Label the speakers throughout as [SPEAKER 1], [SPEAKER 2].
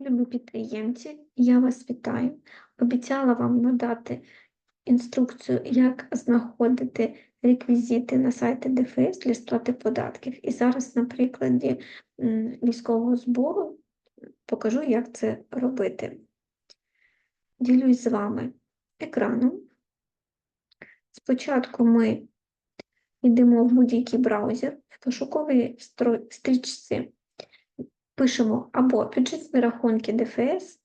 [SPEAKER 1] Любі підприємці, я вас вітаю. Обіцяла вам надати інструкцію, як знаходити реквізити на сайті ДФС для сплати податків. І зараз на прикладі військового збору покажу, як це робити. Ділюсь з вами екраном. Спочатку ми йдемо в будь-який браузер, в пошуковій стрічці пишемо або бюджетні рахунки ДФС,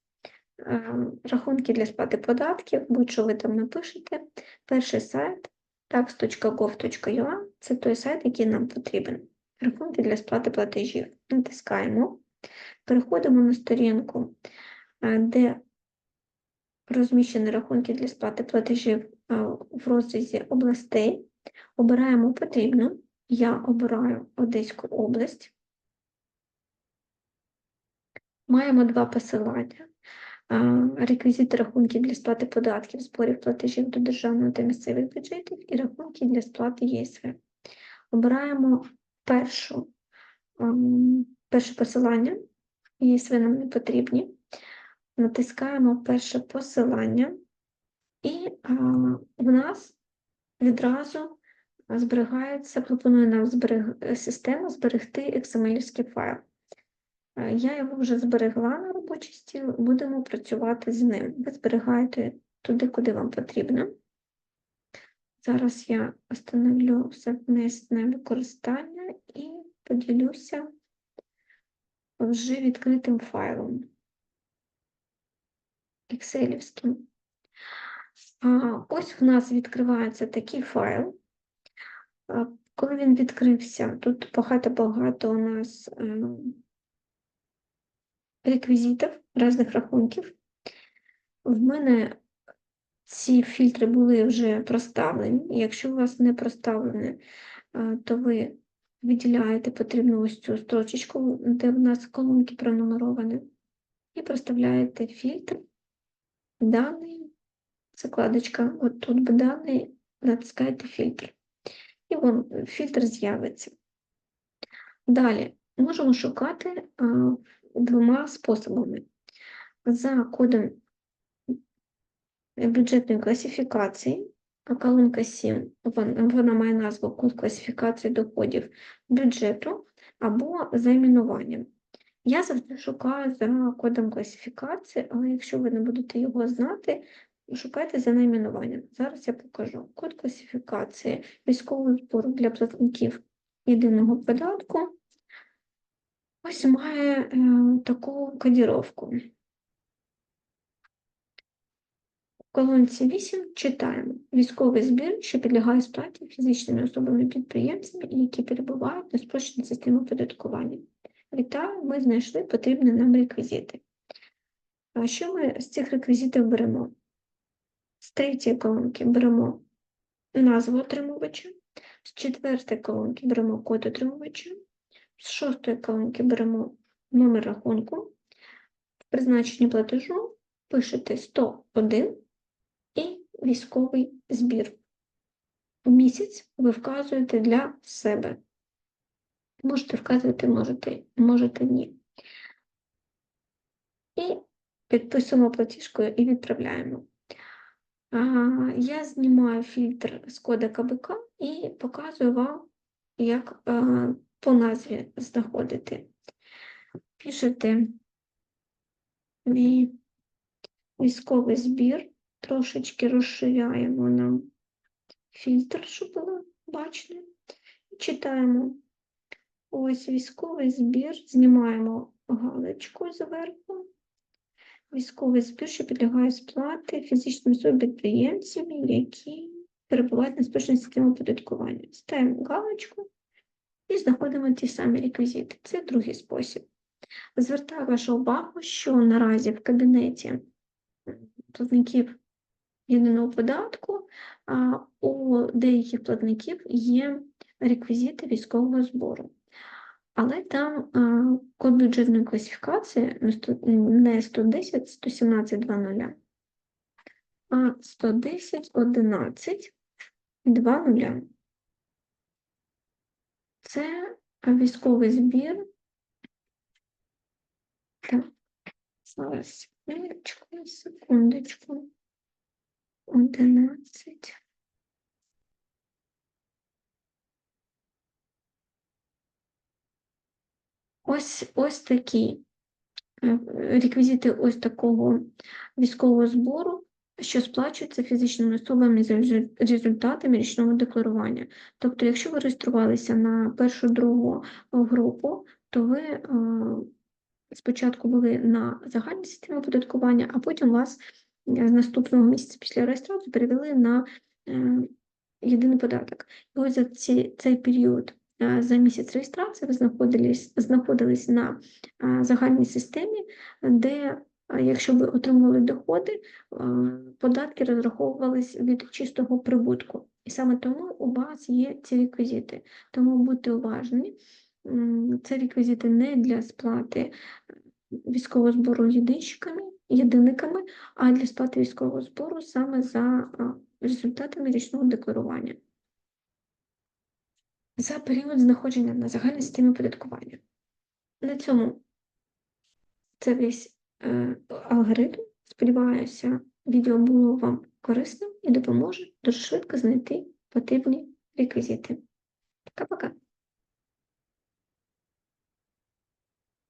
[SPEAKER 1] е, рахунки для сплати податків, будь-що ви там напишете. Перший сайт tax.gov.ua – це той сайт, який нам потрібен. Рахунки для сплати платежів. Натискаємо, переходимо на сторінку, е, де розміщені рахунки для сплати платежів е, в розрізі областей. Обираємо потрібну. Я обираю Одеську область. Маємо два посилання. А, Реквізити рахунків для сплати податків, зборів платежів до державного та місцевих бюджетів і рахунки для сплати ЄСВ. Обираємо першу, перше посилання, ЄСВ нам не потрібні. Натискаємо перше посилання, і в нас відразу зберігається, пропонує нам зберег... система зберегти XML файл. Е, Я його вже зберегла на робочий стіл, будемо працювати з ним. Ви зберігаєте туди, куди вам потрібно. Зараз я встановлю все вниз на використання і поділюся вже відкритим файлом Excelівським. Ось в нас відкривається такий файл. Коли він відкрився, тут багато-багато у нас. Е, реквізитів різних рахунків. В мене ці фільтри були вже проставлені. Якщо у вас не проставлені, то ви виділяєте потрібну ось цю строчечку, де в нас колонки пронумеровані, і проставляєте фільтр, дані, закладочка, от тут дані, натискаєте фільтр. І вон фільтр з'явиться. Далі можемо шукати а, двома способами. За кодом бюджетної класифікації, колонка 7, вона має назву код класифікації доходів бюджету або за іменуванням. Я завжди шукаю за кодом класифікації, але якщо ви не будете його знати, шукайте за найменуванням. Зараз я покажу. Код класифікації військового збору для платників єдиного податку. Ось має е, таку кодіровку. В колонці 8 читаємо військовий збір, що підлягає сплаті фізичними особами-підприємцями, які перебувають на спрощеній системі оподаткування. Вітаю, ми знайшли потрібні нам реквізити. А що ми з цих реквізитів беремо? З третьої колонки беремо назву отримувача, з четвертої колонки беремо код отримувача, з шостої колонки беремо номер рахунку, в призначенні платежу пишете 101 і військовий збір. Місяць ви вказуєте для себе. Можете вказувати, можете, можете ні. І підписуємо платіжкою і відправляємо. А, Я знімаю фільтр з кода КБК і показую вам, як а, по назві знаходити. Пишете «Ві- військовий збір, трошечки розширяємо нам фільтр, щоб було бачно. І читаємо. Ось військовий збір, знімаємо галочку зверху. Військовий збір, що підлягає сплати фізичним особам підприємцям, які перебувають на спрощеній системі оподаткування. Ставимо галочку і знаходимо ті самі реквізити. Це другий спосіб. Звертаю вашу увагу, що наразі в кабінеті платників єдиного податку у деяких платників є реквізити військового збору. Але там код бюджетної класифікації не 110 117 00, а 110 11 00. Це військовий збір. Так. Зараз, секундочку, секундочку. Одинадцять. Ось, ось такі е, реквізити ось такого військового збору, що сплачується фізичними особами за результатами річного декларування. Тобто, якщо ви реєструвалися на першу другу групу, то ви е, спочатку були на загальній системі оподаткування, а потім вас е, з наступного місяця після реєстрації перевели на е, єдиний податок. І ось за ці, цей період е, за місяць реєстрації ви знаходились, знаходились на е, загальній системі, де, е, якщо ви отримували доходи, податки розраховувались від чистого прибутку. І саме тому у вас є ці реквізити. Тому будьте уважні. Це реквізити не для сплати військового збору єдинщиками, єдиниками, а для сплати військового збору саме за результатами річного декларування. За період знаходження на загальній системі оподаткування. На цьому це весь Е, алгоритм. Сподіваюся, відео було вам корисним і допоможе дуже швидко знайти потрібні реквізити. Пока-пока!